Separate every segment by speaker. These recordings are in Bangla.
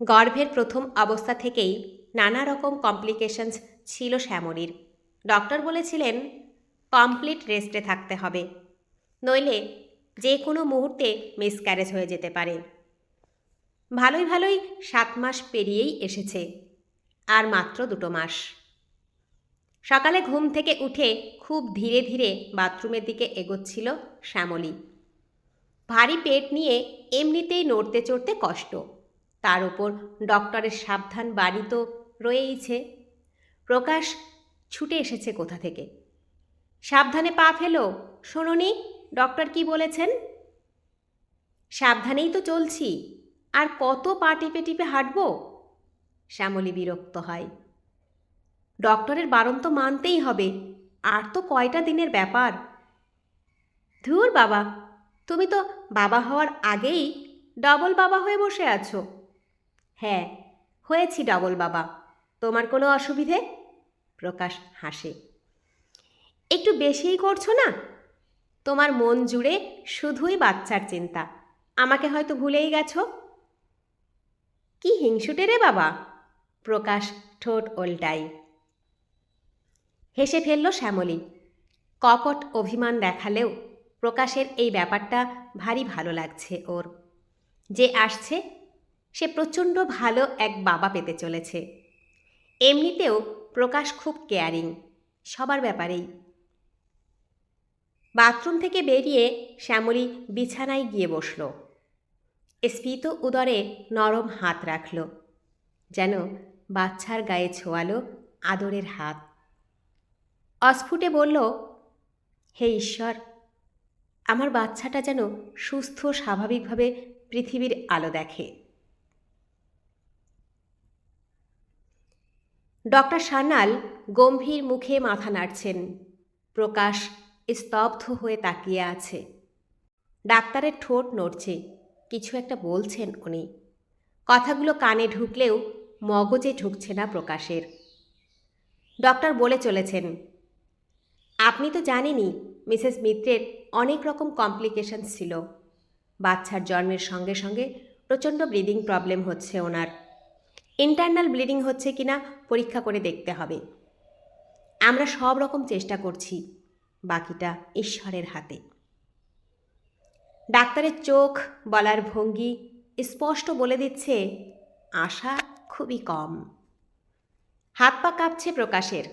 Speaker 1: গর্ভের প্রথম অবস্থা থেকেই নানা রকম কমপ্লিকেশনস ছিল শ্যামলীর। ডক্টর বলেছিলেন কমপ্লিট রেস্টে থাকতে হবে। নইলে যে কোনো মুহূর্তে মিসক্যারেজ হয়ে যেতে পারে। ভালোই ভালোই সাত মাস পেরিয়েই এসেছে, আর মাত্র দুটো মাস। সকালে ঘুম থেকে উঠে খুব ধীরে ধীরে বাথরুমের দিকে এগোচ্ছিল শ্যামলী। ভারী পেট নিয়ে এমনিতেই নড়তে চড়তে কষ্ট। তার ওপর ডক্টরের সাবধান বাড়ি তো রয়েইছে। প্রকাশ ছুটে এসেছে কোথা থেকে? সাবধানে পা ফেলো শোনোনি ডক্টর কি বলেছেন? সাবধানেই তো চলছি, আর কত পা টিপে টিপে হাঁটব? শ্যামলী বিরক্ত হয়। ডক্টরের বারণ তো মানতেই হবে, আর তো কয়টা দিনের ব্যাপার? ধুর বাবা, তুমি তো বাবা হওয়ার আগেই ডবল বাবা হয়ে বসে আছো। হ্যাঁ হয়েছি ডবল বাবা। তোমার কোনো অসুবিধে? প্রকাশ হাসে। একটু বেশিই করছ না? তোমার মন জুড়ে শুধুই বাচ্চার চিন্তা। আমাকে হয়তো ভুলেই গেছো? কি হিংসুটে রে বাবা? প্রকাশ ঠোঁট ওল্টাই হেসে ফেলল শ্যামলী। কপট অভিমান দেখালেও প্রকাশের এই ব্যাপারটা ভারী ভালো লাগছে ওর। যে আসছে সে প্রচণ্ড ভালো এক বাবা পেতে চলেছে। এমনিতেও প্রকাশ খুব কেয়ারিং, সবার ব্যাপারেই। বাথরুম থেকে বেরিয়ে শ্যামলী বিছানায় গিয়ে বসল। স্ফীত উদরে নরম হাত রাখল, যেন বাচ্চার গায়ে ছোয়ালো আদরের হাত। অস্ফুটে বলল, হে ঈশ্বর, আমার বাচ্চাটা যেন সুস্থ স্বাভাবিকভাবে পৃথিবীর আলো দেখে। ডক্টর সান্যাল গম্ভীর মুখে মাথা নাড়ছেন। প্রকাশ স্তব্ধ হয়ে তাকিয়ে আছে। ডাক্তারের ঠোঁট নড়ছে। কিছু একটা বলছেন উনি। কথাগুলো কানে ঢুকলেও মগজে ঢুকছে না প্রকাশের। ডক্টর বলে চলেছেন, আপনি তো জানেনই মিসেস মিত্রের অনেক রকম কমপ্লিকেশন ছিল। বাচ্চার জন্মের সঙ্গে সঙ্গে প্রচণ্ড ব্রিদিং প্রবলেম হচ্ছে ওনার। ইন্টারনাল ব্লিডিং হচ্ছে কিনা পরীক্ষা করে দেখতে হবে। আমরা সব রকম চেষ্টা করছি, বাকিটা ঈশ্বরের হাতে। ডাক্তারের চোখ, বলার ভঙ্গি স্পষ্ট বলে দিচ্ছে, আশা খুবই কম। হাত পা কাঁপছে প্রকাশের।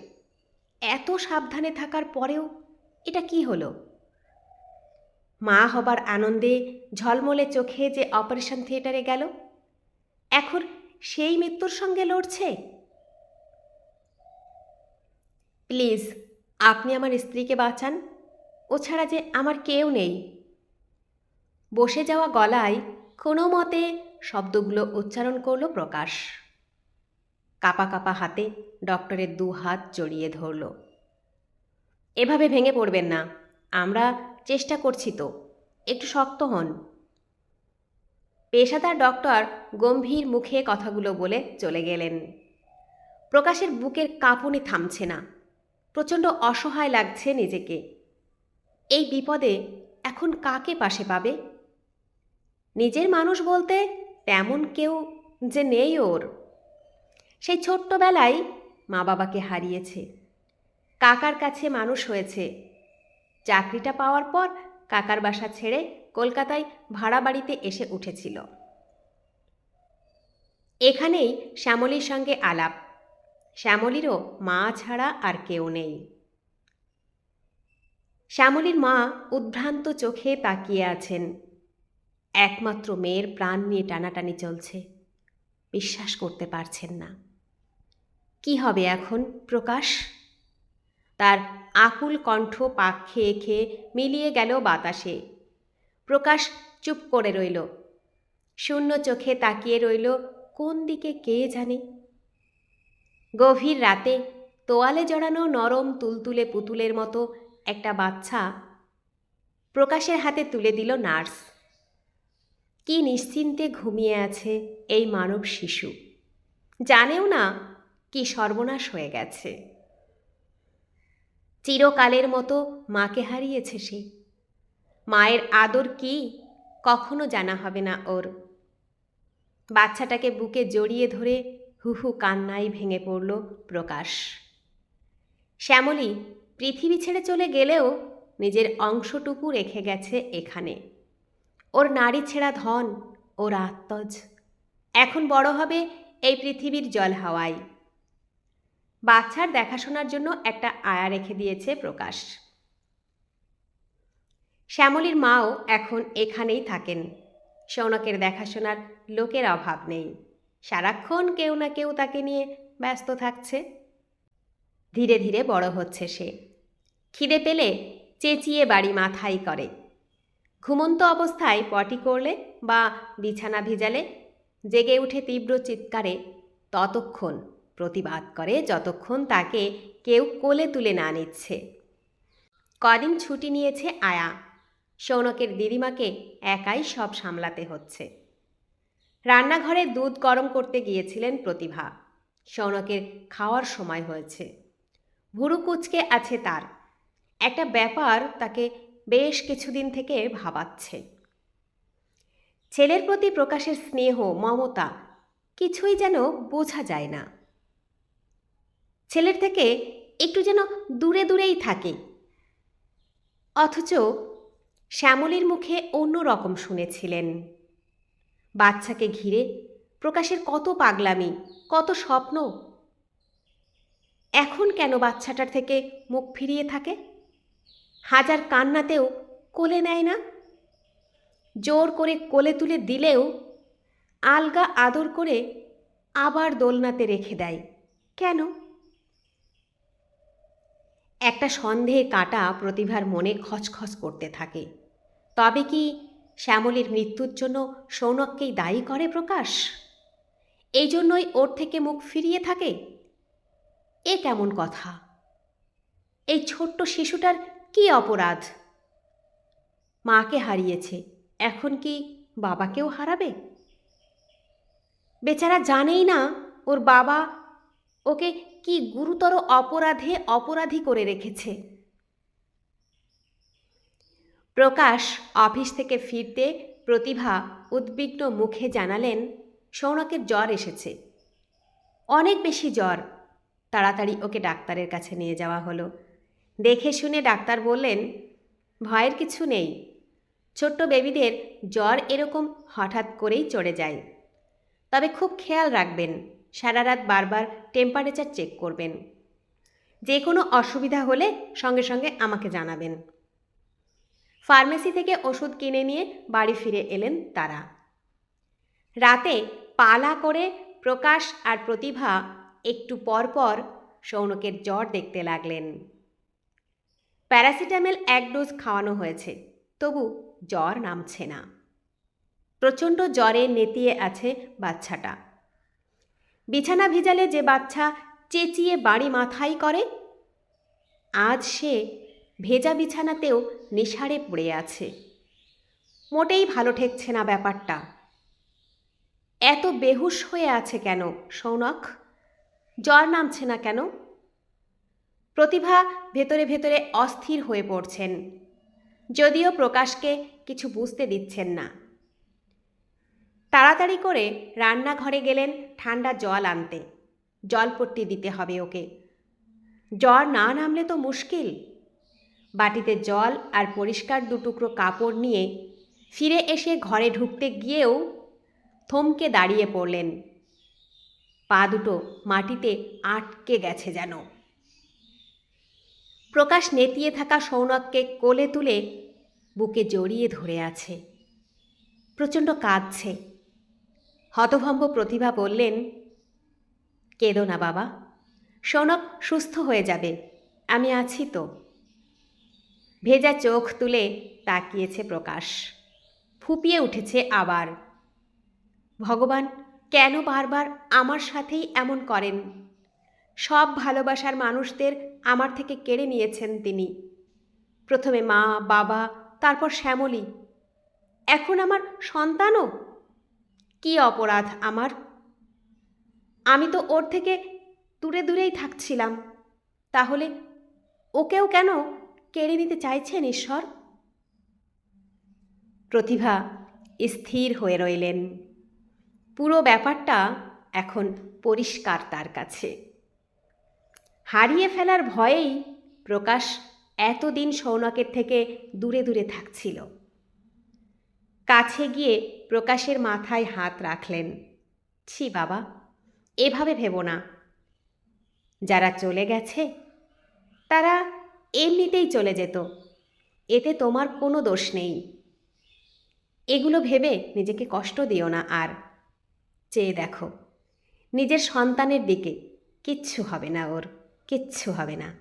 Speaker 1: এত সাবধানে থাকার পরেও এটা কি হলো? মা হবার আনন্দে ঝলমলে চোখে যে অপারেশন থিয়েটারে গেল। এখন সেই মৃত্যুর সঙ্গে লড়ছে? প্লিজ, আপনি আমার স্ত্রীকে বাঁচান। ও ছাড়া যে আমার কেউ নেই। বসে যাওয়া গলায় কোনো মতে শব্দগুলো উচ্চারণ করল প্রকাশ। কাপা কাপা হাতে ডক্টরের দু হাত জড়িয়ে ধরল। এভাবে ভেঙে পড়বেন না, আমরা চেষ্টা করছি তো, একটু শক্ত হন। পেশাদার ডক্টর গম্ভীর মুখে কথাগুলো বলে চলে গেলেন। প্রকাশের বুকের কাঁপুনি থামছে না। প্রচণ্ড অসহায় লাগছে নিজেকে। এই বিপদে এখন কাকে পাশে পাবে? নিজের মানুষ বলতে তেমন কেউ যে নেই ওর। সেই ছোট্টবেলায় মা বাবাকে হারিয়েছে। কাকার কাছে মানুষ হয়েছে। চাকরিটা পাওয়ার পর কাকার বাসা ছেড়ে কলকাতায় ভাড়া বাড়িতে এসে উঠেছিল। এখানেই শ্যামলীর সঙ্গে আলাপ। শ্যামলীরও মা ছাড়া আর কেউ নেই। শ্যামলীর মা উদ্ভ্রান্ত চোখে তাকিয়ে আছেন। একমাত্র মেয়ের প্রাণ নিয়ে টানাটানি চলছে। বিশ্বাস করতে পারছেন না। কি হবে এখন, প্রকাশ? তার আকুল কণ্ঠ পাক খেয়ে খেয়ে মিলিয়ে গেল বাতাসে। প্রকাশ চুপ করে রইল। শূন্য চোখে তাকিয়ে রইল, কোন দিকে কে জানে? গভীর রাতে তোয়ালে জড়ানো নরম তুলতুলে পুতুলের মতো একটা বাচ্চা প্রকাশের হাতে তুলে দিল নার্স। কি নিশ্চিন্তে ঘুমিয়ে আছে এই মানব শিশু। জানেও না কি সর্বনাশ হয়ে গেছে। চিরকালের মতো মাকে হারিয়েছে সে। মায়ের আদর কি? কখনো জানা হবে না ওর। বাচ্চাটাকে বুকে জড়িয়ে ধরে হু হু কান্নায় ভেঙে পড়ল প্রকাশ। শ্যামলী, পৃথিবী ছেড়ে চলে গেলেও নিজের অংশটুকু রেখে গেছে এখানে। ওর নারী ছেঁড়া ধন, ওর আত্মজ। এখন বড় হবে এই পৃথিবীর জল হাওয়ায়। বাচ্চার দেখাশোনার জন্য একটা আয়া রেখে দিয়েছে প্রকাশ। শ্যামলীর মাও এখন এখানেই থাকেন। সৌনকের দেখাশোনার লোকের অভাব নেই। সারাক্ষণ কেউ না কেউ তাকে নিয়ে ব্যস্ত থাকছে। ধীরে ধীরে বড় হচ্ছে সে। খিদে পেলে চেঁচিয়ে বাড়ি মাথাই করে। ঘুমন্ত অবস্থায় পটি করলে বা বিছানা ভিজালে জেগে উঠে তীব্র চিৎকারে ততক্ষণ প্রতিবাদ করে যতক্ষণ তাকে কেউ কোলে তুলে না নিচ্ছে। কদিন ছুটি নিয়েছে আয়া। সৌনকের দিদিমাকে একাই সব সামলাতে হচ্ছে। রান্নাঘরে দুধ গরম করতে গিয়েছিলেন প্রতিভা। সৌনকের খাওয়ার সময় হয়েছে। ভুরু কুচকে আছে তার। একটা ব্যাপার তাকে বেশ কিছুদিন থেকে ভাবাচ্ছে। ছেলের প্রতি প্রকাশের স্নেহ, মমতা কিছুই যেন বোঝা যায় না। ছেলের থেকে একটু যেন দূরে দূরেই থাকে। অথচ শ্যামলীর মুখে অন্য রকম শুনেছিলেন। বাচ্চাকে ঘিরে প্রকাশের কত পাগলামি, কত স্বপ্ন। এখন কেন বাচ্চাটার থেকে মুখ ফিরিয়ে থাকে? হাজার কান্নাতেও কোলে নেয় না? জোর করে কোলে তুলে দিলেও আলগা আদর করে আবার দোলনাতে রেখে দেয়। কেন? একটা সন্দেহে কাটা প্রতিভার মনে খচখচ করতে থাকে। তবে কি শ্যামলীর মৃত্যুর জন্য সৌনককেই দায়ী করে প্রকাশ? এই জন্যই ওর থেকে মুখ ফিরিয়ে থাকে? এ কেমন কথা? এই ছোট্ট শিশুটার কি অপরাধ? মাকে হারিয়েছে, এখন কি বাবাকেও হারাবে? বেচারা জানেই না ওর বাবা ওকে কি গুরুতর অপরাধে অপরাধী করে রেখেছে। প্রকাশ অফিস থেকে ফিরতে প্রতিভা উদ্বিগ্ন মুখে জানালেন, সৌনকের জ্বর এসেছে। অনেক বেশি জ্বর। তাড়াতাড়ি ওকে ডাক্তারের কাছে নিয়ে যাওয়া হলো। দেখে শুনে ডাক্তার বললেন, ভয়ের কিছু নেই। ছোট্ট বেবিদের জ্বর এরকম হঠাৎ করেই চড়ে যায়। তবে খুব খেয়াল রাখবেন, সারা রাত বারবার টেম্পারেচার চেক করবেন। যে কোনো অসুবিধা হলে সঙ্গে সঙ্গে আমাকে জানাবেন। ফার্মেসি থেকে ওষুধ কিনে নিয়ে বাড়ি ফিরে এলেন তারা। রাতে পালা করে প্রকাশ আর প্রতিভা একটু পর পর সৌনকের জ্বর দেখতে লাগলেন। প্যারাসিটামল এক ডোজ খাওয়ানো হয়েছে, তবু জ্বর নামছে না। প্রচণ্ড জ্বরে নেতিয়ে আছে বাচ্চাটা। বিছানা ভিজালে যে বাচ্চা চেঁচিয়ে বাড়ি মাথাই করে, আজ সে ভেজা বিছানাতেও নিশারে পড়ে আছে। মোটেই ভালো ঠেকছে না ব্যাপারটা। এত বেহুশ হয়ে আছে কেন, সৌনক? জ্বর নামছে না কেন? প্রতিভা ভেতরে ভেতরে অস্থির হয়ে পড়ছেন। যদিও প্রকাশকে কিছু বুঝতে দিচ্ছেন না। তাড়াতাড়ি করে রান্নাঘরে গেলেন ঠান্ডা জল আনতে। জলপট্টি দিতে হবে ওকে। জ্বর না নামলে তো মুশকিল। বাটিতে জল আর পরিষ্কার দুটুকরো কাপড় নিয়ে ফিরে এসে ঘরে ঢুকতে গিয়েও থমকে দাঁড়িয়ে পড়লেন। পা দুটো মাটিতে আটকে গেছে যেন। প্রকাশ নেতিয়ে থাকা সৌনককে কোলে তুলে বুকে জড়িয়ে ধরে আছে। প্রচণ্ড কাঁদছে। হতভম্ব প্রতিভা বললেন, কেঁদো না বাবা, সৌনক সুস্থ হয়ে যাবে, আমি আছি তো। ভেজা চোখ তুলে তাকিয়েছে প্রকাশ। ফুপিয়ে উঠেছে আবার। ভগবান, কেন বারবার আমার সাথেই এমন করেন? সব ভালোবাসার মানুষদের আমার থেকে কেড়ে নিয়েছেন তিনি। প্রথমে মা, বাবা, তারপর শ্যামলী। এখন আমার সন্তানও? কি অপরাধ আমার? আমি তো ওর থেকে দূরে দূরেই থাকছিলাম। তাহলে ওকেও কেন কেড়ে নিতে চাইছেন ঈশ্বর? প্রতিভা স্থির হয়ে রইলেন। পুরো ব্যাপারটা এখন পরিষ্কার তার কাছে। হারিয়ে ফেলার ভয়েই প্রকাশ এতদিন সৌনকের থেকে দূরে দূরে থাকছিল। কাছে গিয়ে প্রকাশের মাথায় হাত রাখলেন। ছি বাবা, এভাবে ভেবো না। যারা চলে গেছে, তারা এমনিতেই চলে যেত। এতে তোমার কোনো দোষ নেই। এগুলো ভেবে নিজেকে কষ্ট দিও না আর। চেয়ে দেখো, নিজের সন্তানের দিকে কিচ্ছু হবে না ওর, কিচ্ছু হবে না।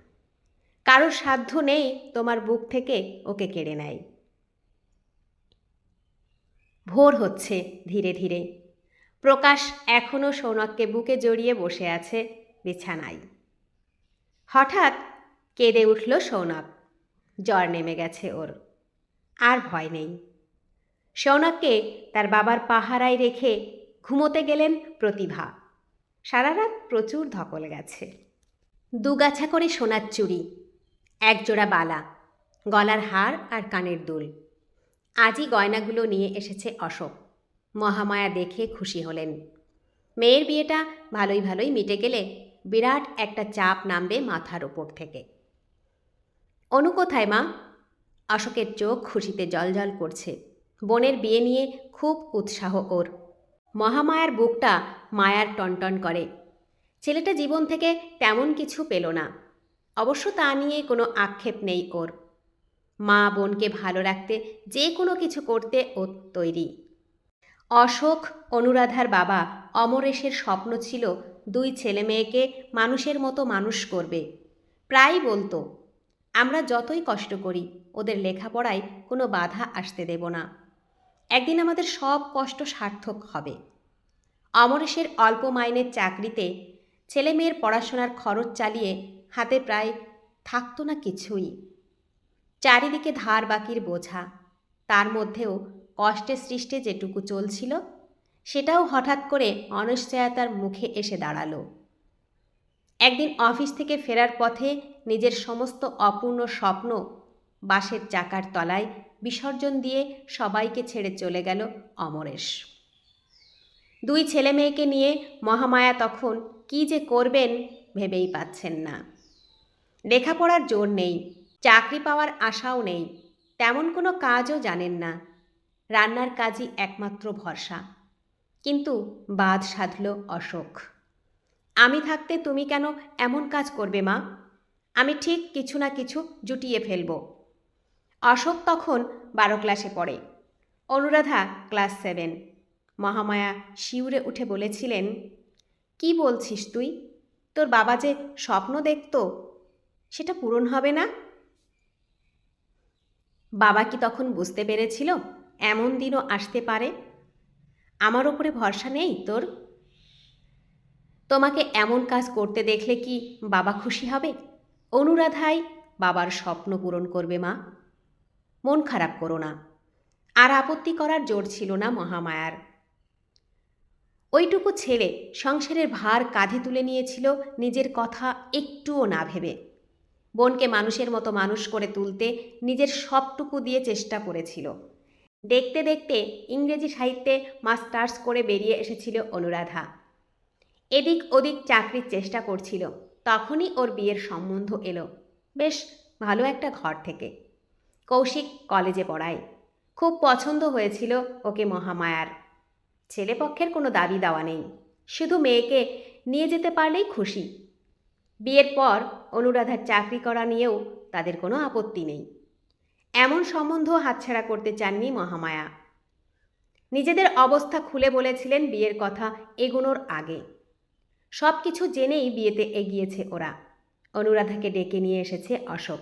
Speaker 1: কারোর সাধ্য নেই তোমার বুক থেকে ওকে কেড়ে নেয়। ভোর হচ্ছে ধীরে ধীরে। প্রকাশ এখনও সৌনককে বুকে জড়িয়ে বসে আছে বিছানায়। হঠাৎ কেঁদে উঠল সৌনক। জ্বর নেমে গেছে ওর। আর ভয় নেই। সৌনককে তার বাবার পাহারায় রেখে ঘুমোতে গেলেন প্রতিভা। সারা রাত প্রচুর ধকল গেছে। দুগাছা করে সোনার চুড়ি, একজোড়া বালা, গলার হার আর কানের দুল। আজই গয়নাগুলো নিয়ে এসেছে অশোক। মহামায়া দেখে খুশি হলেন। মেয়ের বিয়েটা ভালোই ভালোই মিটে গেলে বিরাট একটা চাপ নামবে মাথার ওপর থেকে। অনু কোথায়, মা? অশোকের চোখ খুশিতে জলজল করছে। বোনের বিয়ে নিয়ে খুব উৎসাহ ওর। মহামায়ার বুকটা মায়ার টনটন করে। ছেলেটা জীবন থেকে তেমন কিছু পেল না। অবশ্য তা নিয়ে কোনো আক্ষেপ নেই ওর। মা বোনকে ভালো রাখতে যে কোনো কিছু করতে ও তৈরি। অশোক, অনুরাধার বাবা অমরেশের স্বপ্ন ছিল দুই ছেলে মেয়েকে মানুষের মতো মানুষ করবে। প্রায় বলতো আমরা যতই কষ্ট করি, ওদের লেখাপড়ায় কোনো বাধা আসতে দেব না। একদিন আমাদের সব কষ্ট সার্থক হবে। অমরেশের অল্প মাইনের চাকরিতে ছেলে মেয়ের পড়াশোনার খরচ চালিয়ে হাতে প্রায় থাকতো না কিছুই। চারিদিকে ধার বাকির বোঝা, তার মধ্যেও কষ্টে সৃষ্টে যেটুকু চলছিল, সেটাও হঠাৎ করে অনিশ্চয়তার মুখে এসে দাঁড়াল। একদিন অফিস থেকে ফেরার পথে নিজের সমস্ত অপূর্ণ স্বপ্ন বাসের চাকার তলায় বিসর্জন দিয়ে সবাইকে ছেড়ে চলে গেল অমরেশ। দুই ছেলে মেয়েকে নিয়ে মহামায়া তখন কি যে করবেন ভেবেই পাচ্ছেন না। লেখাপড়ার জোর নেই, চাকরি পাওয়ার আশাও নেই, তেমন কোনো কাজও জানেন না। রান্নার কাজই একমাত্র ভরসা। কিন্তু বাদ সাধল অশোক। আমি থাকতে তুমি কেন এমন কাজ করবে মা? আমি ঠিক কিছু না কিছু জুটিয়ে ফেলব। অশোক তখন বারো ক্লাসে পড়ে। Anuradha class seven. মহামায়া শিউরে উঠে বলেছিলেন, কি বলছিস তুই? তোর বাবা যে স্বপ্ন দেখত, সেটা পূরণ হবে না? বাবা কি তখন বুঝতে পেরেছিল? এমন দিনও আসতে পারে? আমার ওপরে ভরসা নেই তোর? তোমাকে এমন কাজ করতে দেখলে কি বাবা খুশি হবে? অনুরাধাই বাবার স্বপ্ন পূরণ করবে মা। মন খারাপ করো না, আর আপত্তি করার জোর ছিল না মহামায়ার। ওইটুকু ছেলে সংসারের ভার কাঁধে তুলে নিয়েছিল নিজের কথা একটুও না ভেবে। বোনকে মানুষের মতো মানুষ করে তুলতে নিজের সবটুকু দিয়ে চেষ্টা করেছিল। দেখতে দেখতে ইংরেজি সাহিত্যে মাস্টার্স করে বেরিয়ে এসেছিল অনুরাধা। এদিক ওদিক চাকরির চেষ্টা করছিল। তখনই ওর বিয়ের সম্বন্ধ এলো। বেশ ভালো একটা ঘর থেকে। কৌশিক কলেজে পড়ায়। খুব পছন্দ হয়েছিল ওকে মহামায়ার। ছেলেপক্ষের কোনো দাবি দেওয়া নেই। শুধু মেয়েকে নিয়ে যেতে পারলেই খুশি। বিয়ের পর অনুরাধার চাকরি করা নিয়েও তাদের কোনো আপত্তি নেই। এমন সম্বন্ধ হাতছাড়া করতে চাননি মহামায়া। নিজেদের অবস্থা খুলে বলেছিলেন বিয়ের কথা এগোনোর আগে। সব কিছু জেনেই বিয়েতে এগিয়েছে ওরা। অনুরাধাকে ডেকে নিয়ে এসেছে অশোক।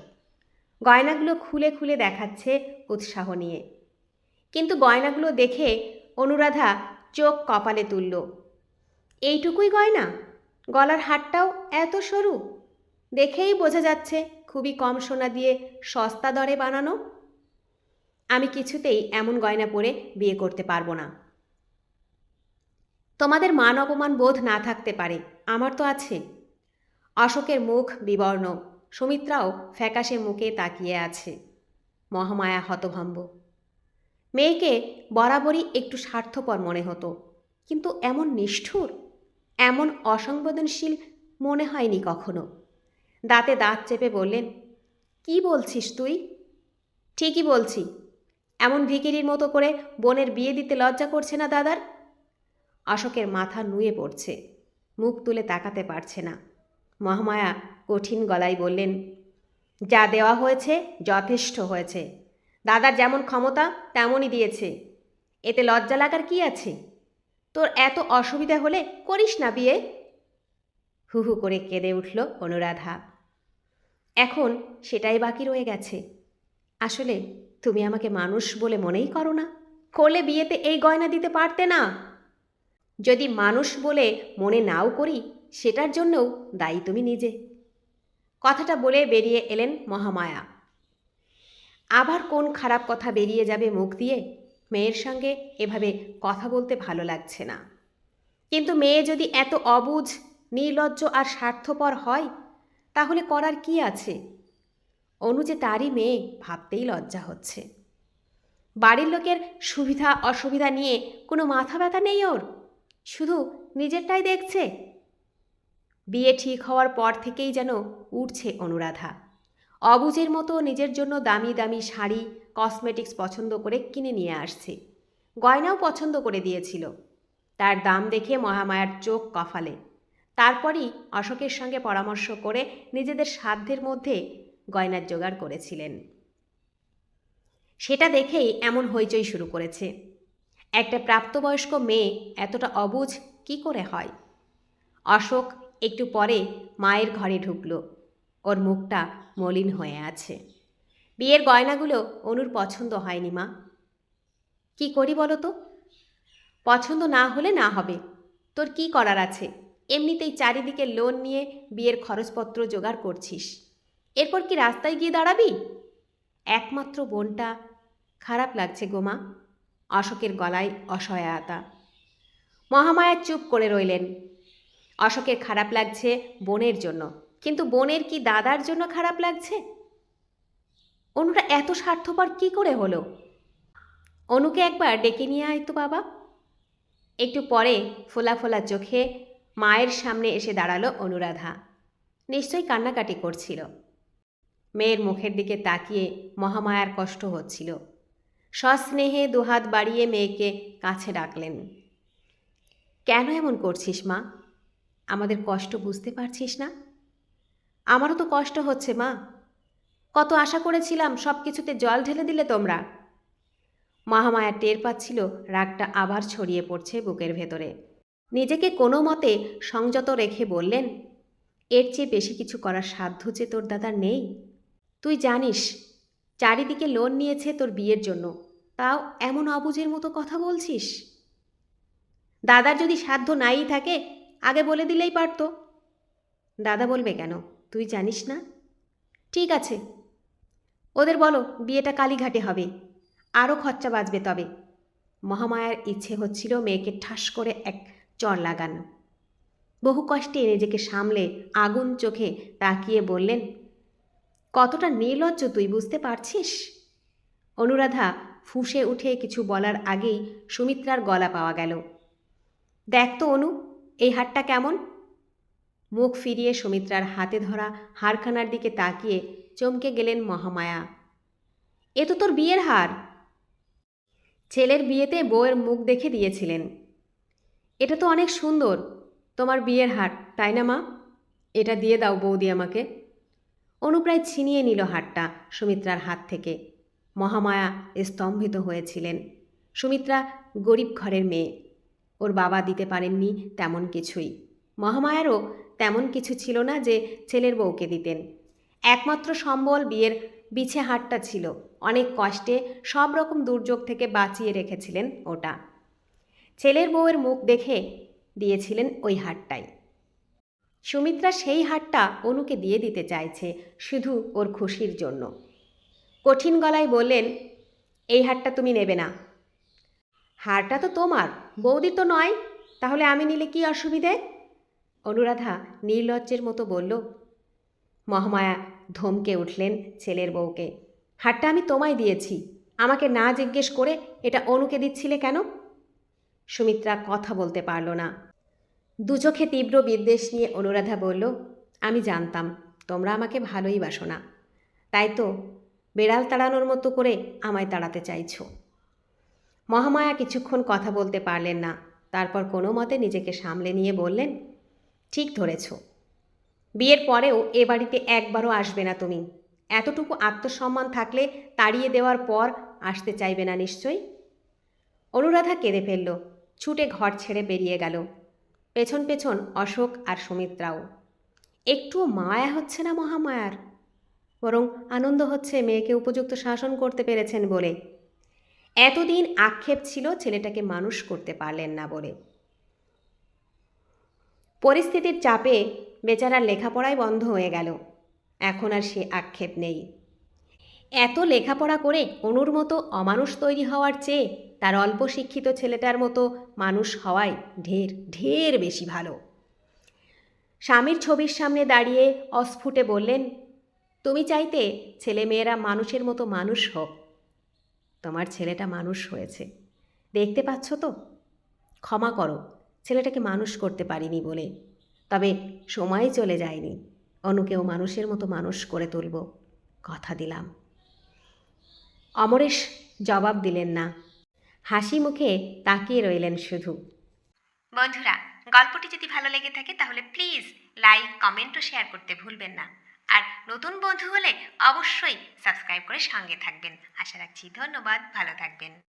Speaker 1: গয়নাগুলো খুলে খুলে দেখাচ্ছে উৎসাহ নিয়ে। কিন্তু গয়নাগুলো দেখে অনুরাধা চোখ কপালে তুলল। এইটুকুই গয়না? গলার হাটটাও এত সরু? দেখেই বোঝা যাচ্ছে খুবই কম সোনা দিয়ে সস্তা দরে বানানো। আমি কিছুতেই এমন গয়না পরে বিয়ে করতে পারব না। তোমাদের মান অপমান বোধ না থাকতে পারে, আমার তো আছে। অশোকের মুখ বিবর্ণ, সুমিত্রাও ফ্যাকাশে মুখে তাকিয়ে আছে। মহামায়া হতভম্ব। মেয়েকে বরাবরই একটু স্বার্থপর মনে হতো, কিন্তু এমন নিষ্ঠুর, এমন অসংবেদনশীল মনে হয়নি কখনো। দাঁতে দাঁত চেপে বললেন, কি বলছিস তুই? ঠিকই বলছি। এমন ভিকিরির মতো করে বোনের বিয়ে দিতে লজ্জা করছে না দাদার? অশোকের মাথা নুয়ে পড়ছে। মুখ তুলে তাকাতে পারছে না। মহামায়া কঠিন গলায় বললেন, যা দেওয়া হয়েছে যথেষ্ট হয়েছে। দাদার যেমন ক্ষমতা, তেমনই দিয়েছে। এতে লজ্জা লাগার কি আছে? তোর এত অসুবিধা হলে করিস না বিয়ে? হু হু করে কেঁদে উঠল অনুরাধা। এখন সেটাই বাকি রয়ে গেছে। আসলে তুমি আমাকে মানুষ বলে মনেই করো না। করলে বিয়েতে এই গয়না দিতে পারতে না। যদি মানুষ বলে মনে নাও করি, সেটার জন্যও দায়ী তুমি নিজে। কথাটা বলে বেরিয়ে এলেন মহামায়া। আবার কোন খারাপ কথা বেরিয়ে যাবে মুখ দিয়ে? মেয়ের সঙ্গে এভাবে কথা বলতে ভালো লাগছে না। কিন্তু মেয়ে যদি এত অবুঝ, নির্লজ্জ আর স্বার্থপর হয়, তাহলে করার কি আছে? অনু যে তারই মেয়ে, ভাবতেই লজ্জা হচ্ছে। বাড়ির লোকের সুবিধা অসুবিধা নিয়ে কোনো মাথা ব্যথা নেই ওর? শুধু নিজেরটাই দেখছে? বিয়ে ঠিক হওয়ার পর থেকেই যেন উঠছে অনুরাধা। অবুজের মতো নিজের জন্য দামি দামি শাড়ি কসমেটিক্স পছন্দ করে কিনে নিয়ে আসছে। গয়নাও পছন্দ করে দিয়েছিল। তার দাম দেখে মহামায়ার চোখ কফালে। তারপরই অশোকের সঙ্গে পরামর্শ করে নিজেদের সাধ্যের মধ্যে গয়নার জোগাড় করেছিলেন। সেটা দেখেই এমন হইচই শুরু করেছে। একটা প্রাপ্তবয়স্ক মেয়ে এতটা অবুঝ কি করে হয়? অশোক একটু পরে মায়ের ঘরে ঢুকলো। ওর মুখটা মলিন হয়ে আছে। বিয়ের গয়নাগুলো অনুর পছন্দ হয়নি মা। কি করি বলো তো? পছন্দ না হলে না হবে। তোর কি করার আছে? এমনিতেই চারিদিকে লোন নিয়ে বিয়ের খরচপত্র জোগাড় করছিস। এরপর কি রাস্তায় গিয়ে দাঁড়াবি? একমাত্র বোনটা খারাপ লাগছে গোমা অশোকের গলায় অসহায়তা। মহামায়া চুপ করে রইলেন। অশোকের খারাপ লাগছে বোনের জন্য। কিন্তু বোনের কি দাদার জন্য খারাপ লাগছে? অনুটা এত স্বার্থপর কি করে হলো? অনুকে একবার ডেকে নিয়ে আয় তো বাবা। একটু পরে ফোলা ফোলা চোখে মায়ের সামনে এসে দাঁড়াল অনুরাধা। নিশ্চয়ই কান্নাকাটি করছিল। মেয়ের মুখের দিকে তাকিয়ে মহামায়ার কষ্ট হচ্ছিল। সস্নেহে দুহাত বাড়িয়ে মেয়েকে কাছে ডাকলেন। কেন এমন করছিস মা? আমাদের কষ্ট বুঝতে পারছিস না? আমারও তো কষ্ট হচ্ছে মা। কত আশা করেছিলাম সব কিছুতে জল ঢেলে দিলে তোমরা। মহামায়া টের পাচ্ছিল রাগটা আবার ছড়িয়ে পড়ছে বুকের ভেতরে। নিজেকে কোনো মতে সংযত রেখে বললেন, এর চেয়ে বেশি কিছু করার সাধ্য যে তোর দাদার নেই। তুই জানিস চারিদিকে লোন নিয়েছে তোর বিয়ের জন্য। তাও এমন অবুঝের মতো কথা বলছিস? দাদার যদি সাধ্য নাই থাকে, আগে বলে দিলেই পারতো। দাদা বলবে কেন? তুই জানিস না? ঠিক আছে। ওদের বলো, বিয়েটা কালীঘাটে হবে। আরও খরচা বাঁচবে তবে। মহামায়ার ইচ্ছে হচ্ছিল মেয়েকে ঠাস করে এক চর লাগান। বহু কষ্টে নিজেকে সামলে আগুন চোখে তাকিয়ে বললেন কতটা নির্লজ্জ তুই বুঝতে পারছিস? অনুরাধা ফুঁসে উঠে কিছু বলার আগেই সুমিত্রার গলা পাওয়া গেল। দেখ তো অনু, এই হারটা কেমন? মুখ ফিরিয়ে সুমিত্রার হাতে ধরা হারখানার দিকে তাকিয়ে চমকে গেলেন মহামায়া। এ তো তোর বিয়ের হার। ছেলের বিয়েতে বউয়ের মুখ দেখে দিয়েছিলেন। এটা তো অনেক সুন্দর, তোমার বিয়ের হার, তাই না মা? এটা দিয়ে দাও বৌদি আমাকে। অনুপ্রায় ছিনিয়ে নিল হারটা সুমিত্রার হাত থেকে। মহামায়া স্তম্ভিত হয়েছিলেন। সুমিত্রা গরিব ঘরের মেয়ে। ওর বাবা দিতে পারেননি তেমন কিছুই। মহামায়ারও তেমন কিছু ছিল না যে ছেলের বউকে দিতেন। একমাত্র সম্বল বিয়ের বিছে হাটটা ছিল। অনেক কষ্টে সব রকম দুর্যোগ থেকে বাঁচিয়ে রেখেছিলেন ওটা। ছেলের বউয়ের মুখ দেখে দিয়েছিলেন ওই হাটটাই সুমিত্রা সেই হাটটা অনুকে দিয়ে দিতে চাইছে, শুধু ওর খুশির জন্য। কঠিন গলায় বললেন, এই হারটা তুমি নেবে না। হারটা তো তোমার, বৌদি তো নয়, তাহলে আমি নিলে কি অসুবিধে? অনুরাধা নির্লজ্জের মতো বলল, মহামায়া, ধমকে উঠলেন ছেলের বউকে, হারটা আমি তোমায় দিয়েছি, আমাকে না জিজ্ঞেস করে এটা অনুকে দিচ্ছিলে কেন? সুমিত্রা কথা বলতে পারল না। দু চোখে তীব্র বিদ্বেষ নিয়ে অনুরাধা বলল, আমি জানতাম, তোমরা আমাকে ভালোই বাসো না। তাই তো, বেড়াল তাড়ানোর মতো করে আমায় তাড়াতে চাইছ। মহামায়া কিছুক্ষণ কথা বলতে পারলেন না, তারপর কোনো মতে নিজেকে সামলে নিয়ে বললেন, ঠিক ধরেছ। বিয়ের পরেও এ বাড়িতে একবারও আসবে না তুমি। এতটুকু আত্মসম্মান থাকলে তাড়িয়ে দেওয়ার পর আসতে চাইবে না নিশ্চয়ই? অনুরাধা কেঁদে ফেলল, ছুটে ঘর ছেড়ে বেরিয়ে গেল। পেছন পেছন অশোক আর সুমিত্রাও। একটুও মায়া হচ্ছে না মহামায়ার। বরং আনন্দ হচ্ছে মেয়েকে উপযুক্ত শাসন করতে পেরেছেন বলে। এতদিন আক্ষেপ ছিল ছেলেটাকে মানুষ করতে পারলেন না বলে। পরিস্থিতির চাপে বেচারার লেখাপড়াই বন্ধ হয়ে গেল। এখন আর সে আক্ষেপ নেই। এত লেখাপড়া করে অনুর মতো অমানুষ তৈরি হওয়ার চেয়ে তার অল্প শিক্ষিত ছেলেটার মতো মানুষ হওয়াই ঢের ঢের বেশি ভালো। স্বামীর ছবির সামনে দাঁড়িয়ে অস্ফুটে বললেন, তুমি চাইতে ছেলে মেয়েরা মানুষের মতো মানুষ হোক। তোমার ছেলেটা মানুষ হয়েছে। দেখতে পাচ্ছ তো? ক্ষমা করো, ছেলেটাকে মানুষ করতে পারিনি বলে। তবে সময় চলে যায়নি। অনুকেও মানুষের মতো মানুষ করে তুলব। কথা দিলাম। অমরেশ জবাব দিলেন না। হাসি মুখে তাকিয়ে রইলেন শুধু। বন্ধুরা, গল্পটি যদি ভালো লেগে থাকে তাহলে প্লিজ লাইক, কমেন্ট ও শেয়ার করতে ভুলবেন না। আর নতুন বন্ধু হলে অবশ্যই সাবস্ক্রাইব করে সঙ্গে থাকবেন। আশা রাখছি ধন্যবাদ, ভালো থাকবেন।